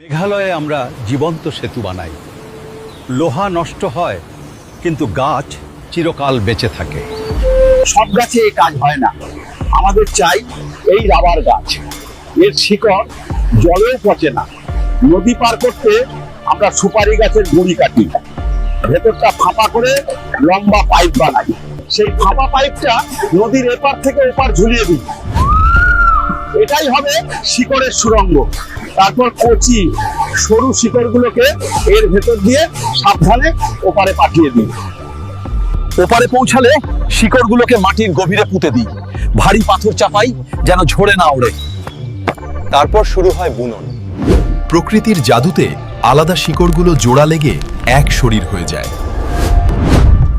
মেঘালয়ে আমরা জীবন্ত সেতু বানাই। লোহা নষ্ট হয়, কিন্তু গাছ চিরকাল বেঁচে থাকে। সব গাছে এই কাজ হয় না। আমাদের চাই এই রাবার গাছ। এর শিকড় জলেও পচে না। নদী পার করতে আমরা সুপারি গাছের গুঁড়ি কাটি ভেতরটা ফাঁপা করে লম্বা পাইপ বানাই। সেই ফাঁপা পাইপটা নদীর এপার থেকে ওপার ঝুলিয়ে দিই। এটাই হবে শিকড়ের সুরঙ্গ। তারপর কচি সরু শিকড়গুলোকে এর ভেতর দিয়ে সাবধানে ওপারে পাঠিয়ে দিই। ওপারে পৌঁছালে শিকড়গুলোকে মাটির গভীরে পুঁতে দিই। ভারী পাথর চাপাই যেন ঝরে না ওড়ে। তারপর শুরু হয় বুনন। প্রকৃতির জাদুতে আলাদা শিকড়গুলো জোড়া লেগে এক শরীর হয়ে যায়।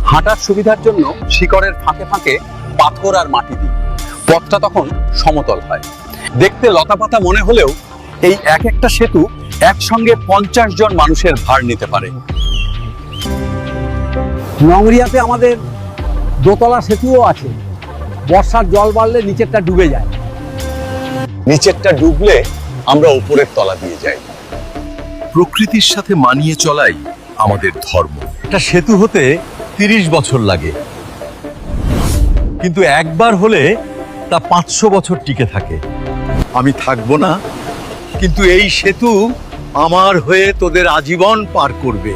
হাঁটার সুবিধার জন্য শিকড়ের ফাঁকে ফাঁকে পাথর আর মাটি দিই। পথটা তখন সমতল হয়। দেখতে লতাপাতা মনে হলেও এই এক একটা সেতু একসঙ্গে পঞ্চাশ জন মানুষের ভার নিতে পারে। নংরিয়াতে আমাদের দোতলা সেতুও আছে। বর্ষার জল বাড়লে নিচেরটা ডুবে যায়। নিচেরটা ডুবলে আমরা উপরের তলা দিয়ে যাই। প্রকৃতির সাথে মানিয়ে চলাই আমাদের ধর্ম। একটা সেতু হতে তিরিশ বছর লাগে। কিন্তু একবার হলে তা পাঁচশো বছর টিকে থাকে। আমি থাকব না কিন্তু এই সেতু আমার হয়ে তোদের আজীবন পার করবে।